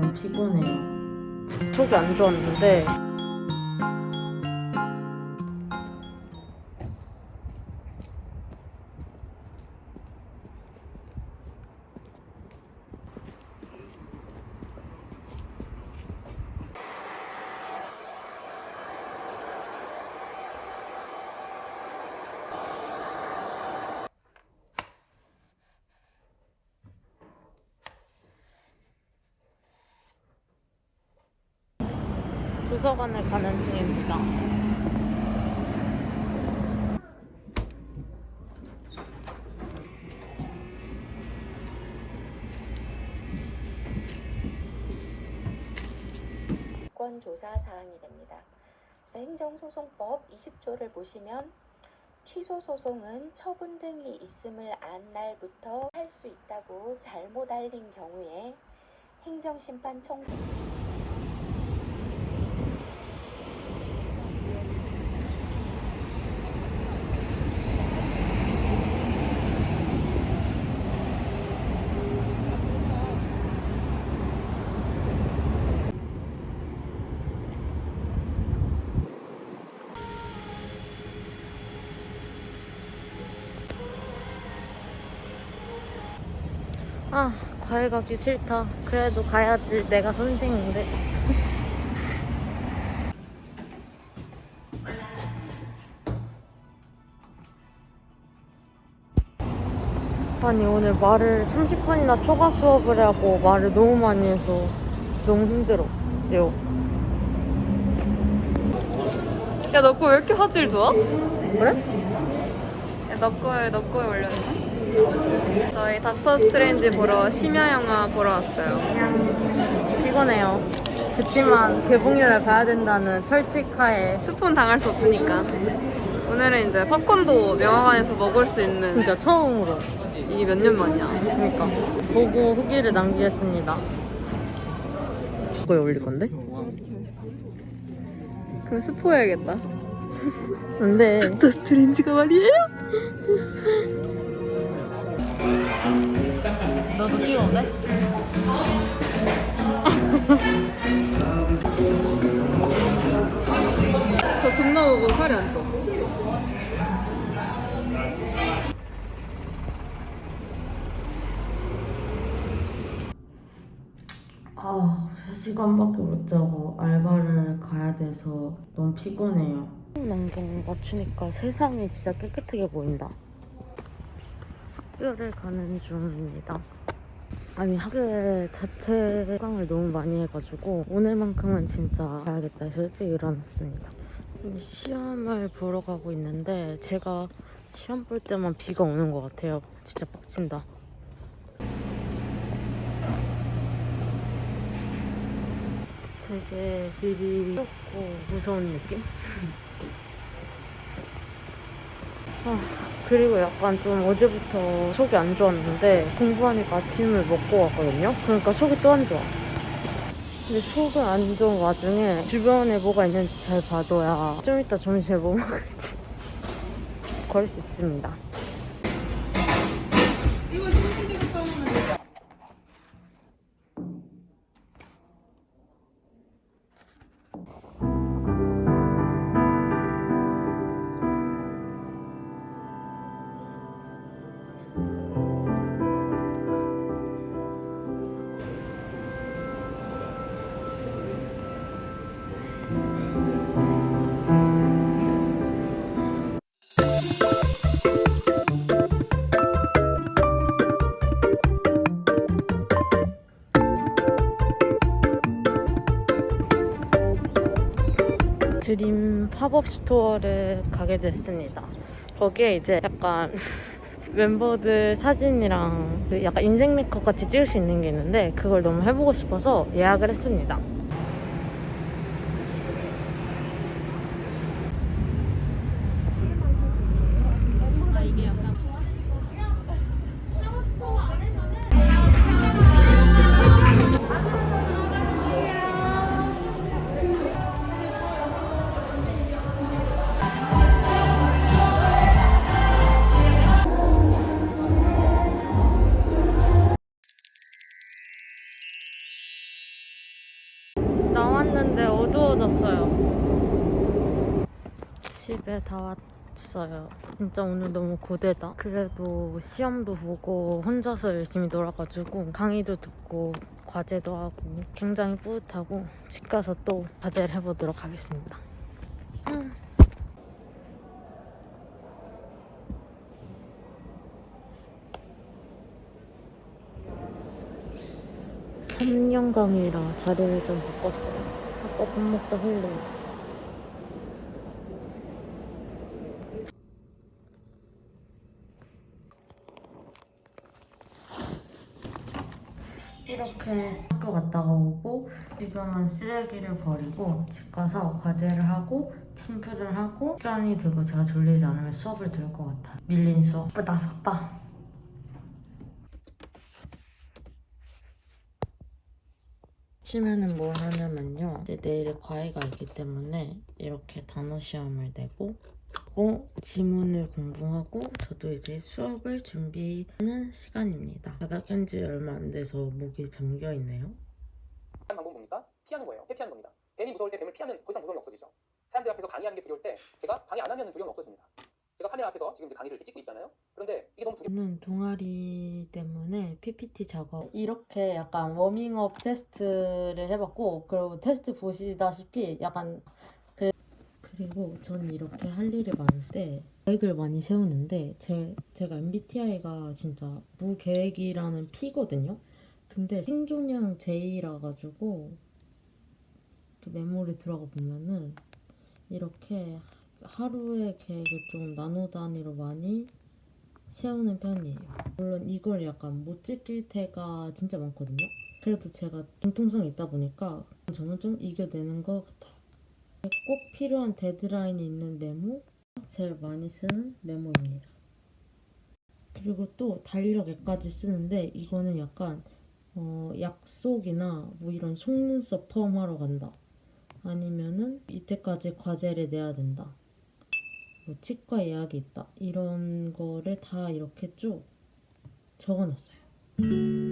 너무 피곤해요. 속이 안 좋았는데 도서관에 가는 중입니다. 권 조사 사항이 됩니다. 행정소송법 20조를 보시면 취소 소송은 처분 등이 있음을 안 날부터 할 수 있다고 잘못 알린 경우에 행정심판 청구 아, 과외 가기 싫다. 그래도 가야지. 내가 선생인데. 아니, 오늘 말을 30분이나 초과 수업을 하고 말을 너무 많이 해서 너무 힘들어. 요. 야, 너 거 왜 이렇게 화질 좋아? 그래? 야, 너 거에, 너 거에 올렸네. 저희 닥터 스트레인지 보러 심야 영화 보러 왔어요. 피곤해요. 그치만 개봉일을 봐야 된다는 철칙하에 스폰 당할 수 없으니까. 오늘은 이제 팝콘도 영화관에서 먹을 수 있는 진짜 처음으로 이게 몇 년 만이야. 그러니까 보고 후기를 남기겠습니다. 그거에 올릴 건데? 그럼 스포해야겠다. 근데 닥터 스트레인지가 말이에요? 너도 찍어올래? 저 존나 보고 살이 안 쪄. 아, 3시간밖에 못 자고 알바를 가야 돼서 너무 피곤해요. 안경 맞추니까 세상이 진짜 깨끗하게 보인다. 학교를 가는 중입니다. 아니 학교 자체 수강을 너무 많이 해가지고 오늘만큼은 진짜 가야겠다 해서 일찍 일어났습니다. 시험을 보러 가고 있는데 제가 시험 볼 때만 비가 오는 것 같아요. 진짜 빡친다. 되게 미리 좁고 무서운 느낌? 아, 그리고 약간 좀 어제부터 속이 안 좋았는데 공부하니까 아침을 먹고 왔거든요? 그러니까 속이 또 안 좋아. 근데 속은 안 좋은 와중에 주변에 뭐가 있는지 잘 봐둬야 좀 이따 점심에 뭐 먹을지 걸을 수 있습니다. 팝업 스토어를 가게 됐습니다. 거기에 이제 약간 멤버들 사진이랑 그 약간 인생 메이크업 같이 찍을 수 있는 게 있는데 그걸 너무 해보고 싶어서 예약을 했습니다. 집에 다 왔어요. 진짜 오늘 너무 고되다. 그래도 시험도 보고 혼자서 열심히 놀아가지고 강의도 듣고 과제도 하고 굉장히 뿌듯하고 집 가서 또 과제를 해보도록 하겠습니다. 음. 삼년감이라 자리를 좀 바꿨어요. 아까 밥 먹다 흘려. 이렇게 학교 갔다가 오고 지금은 쓰레기를 버리고 집 가서 과제를 하고 팀플을 하고 시간이 되고 제가 졸리지 않으면 수업을 들을 것 같아요. 밀린 수업. 바빠 바빠. 치면은 뭘 하냐면요. 이제 내일에 과외가 있기 때문에 이렇게 단어 시험을 내고 그리고 지문을 공부하고 저도 이제 수업을 준비하는 시간입니다. 바닥 현지 얼마 안 돼서 목이 잠겨 있네요. 한 방법 뭡니까? 피하는 거예요. 회피하는 겁니다. 뱀이 무서울 때 뱀을 피하면 더 이상 무서움이 없어지죠. 사람들 앞에서 강의하는 게 두려울 때 제가 강의 안 하면 두려움이 없어집니다. 제가 카메라 앞에서 지금 이제 강의를 이렇게 찍고 있잖아요. 그런데 이게 너무 두려... 저는 동아리 때문에 PPT 작업 이렇게 약간 워밍업 테스트를 해봤고 그리고 테스트 보시다시피 약간 그 그리고 저는 이렇게 할 일이 많을 때 계획을 많이 세우는데 제, 제가 MBTI가 진짜 무계획이라는 P거든요 근데 생존형 J라 가지고 메모리 들어가 보면은 이렇게 하루의 계획을 좀 나노 단위로 많이 세우는 편이에요. 물론 이걸 약간 못 지킬 때가 진짜 많거든요. 그래도 제가 중통성이 있다 보니까 저는 좀 이겨내는 것 같아요. 꼭 필요한 데드라인이 있는 메모 제일 많이 쓰는 메모입니다. 그리고 또 달력에까지 쓰는데 이거는 약간 어, 약속이나 뭐 이런 속눈썹 펌하러 간다. 아니면은 이때까지 과제를 내야 된다. 뭐 치과 예약이 있다. 이런 거를 다 이렇게 쭉 적어놨어요.